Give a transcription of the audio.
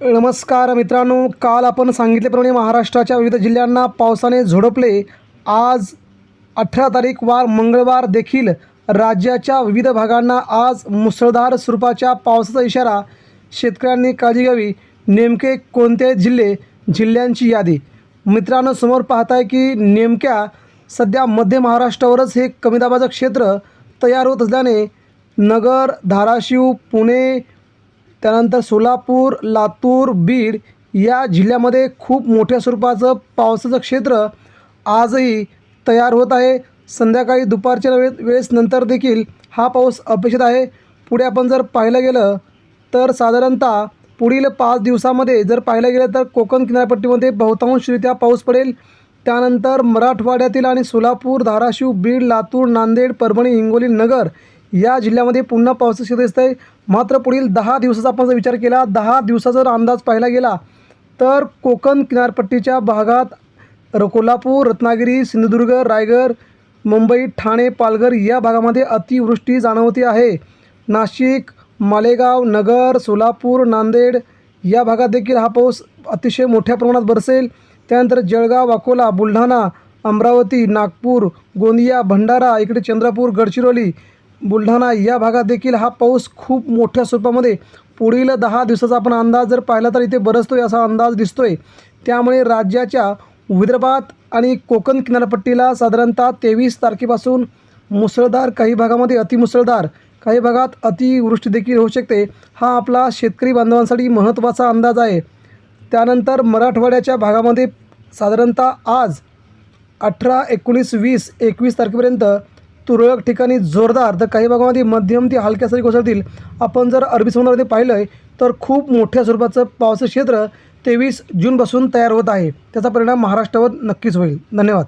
नमस्कार मित्रांनो काल आपण सांगितल्याप्रमाणे महाराष्ट्राच्या विविध जिल्ह्यांना पावसाने झोडपले. आज अठरा तारीख वार मंगळवार देखील राज्याच्या विविध भागांना आज मुसळधार स्वरूपाच्या पावसाचा इशारा शेतकऱ्यांनी काळजी घ्यावी. नेमके कोणते जिल्हे जिल्ह्यांची यादी? मित्रांनो समोर पाहताय की नेमक्या सध्या मध्य महाराष्ट्रावरच हे कमी दाबाचं क्षेत्र तयार होत असल्याने नगर धाराशिव पुणे त्यानंतर सोलापूर लातूर बीड या जिल्ह्यामध्ये खूप मोठ्या स्वरूपाचं पावसाचं क्षेत्र आजही तयार होत आहे. संध्याकाळी दुपारच्या वेळे वेळेस नंतर देखील हा पाऊस अपेक्षित आहे. पुढे आपण जर पाहिलं गेलं तर साधारणतः पुढील पाच दिवसामध्ये जर पाहिलं गेलं तर कोकण किनारपट्टीमध्ये बहुतांशरित्या पाऊस पडेल. त्यानंतर मराठवाड्यातील आणि सोलापूर धाराशिव बीड लातूर नांदेड परभणी हिंगोली नगर या जिल्ह्यामध्ये पुन्हा पावसाची क्षेत्र दिसत आहे मात्र पुढील दहा दिवसाचा आपण जर विचार केला दहा दिवसाचा जर अंदाज पाहिला गेला तर कोकण किनारपट्टीच्या भागात र कोल्हापूर रत्नागिरी सिंधुदुर्ग रायगड मुंबई ठाणे पालघर या भागामध्ये अतिवृष्टी जाणवती आहे. नाशिक मालेगाव नगर सोलापूर नांदेड या भागात देखील हा पाऊस अतिशय मोठ्या प्रमाणात बरसेल. त्यानंतर जळगाव अकोला बुलढाणा अमरावती नागपूर गोंदिया भंडारा इकडे चंद्रपूर गडचिरोली बुलढाणा या भागात देखील हा पाऊस खूप मोठ्या स्वरूपामध्ये पुढील दहा दिवसाचा आपण अंदाज जर पाहिला तर इथे बरसतोय असा अंदाज दिसतो आहे त्यामुळे राज्याच्या विदर्भात आणि कोकण किनारपट्टीला साधारणतः तेवीस तारखेपासून मुसळधार काही भागामध्ये अतिमुसळधार काही भागात अतिवृष्टी देखील होऊ शकते. हा आपला शेतकरी बांधवांसाठी महत्त्वाचा अंदाज आहे. त्यानंतर मराठवाड्याच्या भागामध्ये साधारणतः आज अठरा एकोणीस वीस एकवीस तारखेपर्यंत तुरळक ठिकाणी जोरदार तर काही भागामध्ये मध्यम ते हलक्या सरी कोसळतील. आपण जर अरबी समुद्रामध्ये पाहिलं आहे तर खूप मोठ्या स्वरूपाचं पावसाचं क्षेत्र तेवीस जूनपासून तयार होत आहे. त्याचा परिणाम महाराष्ट्रावर नक्कीच होईल. धन्यवाद.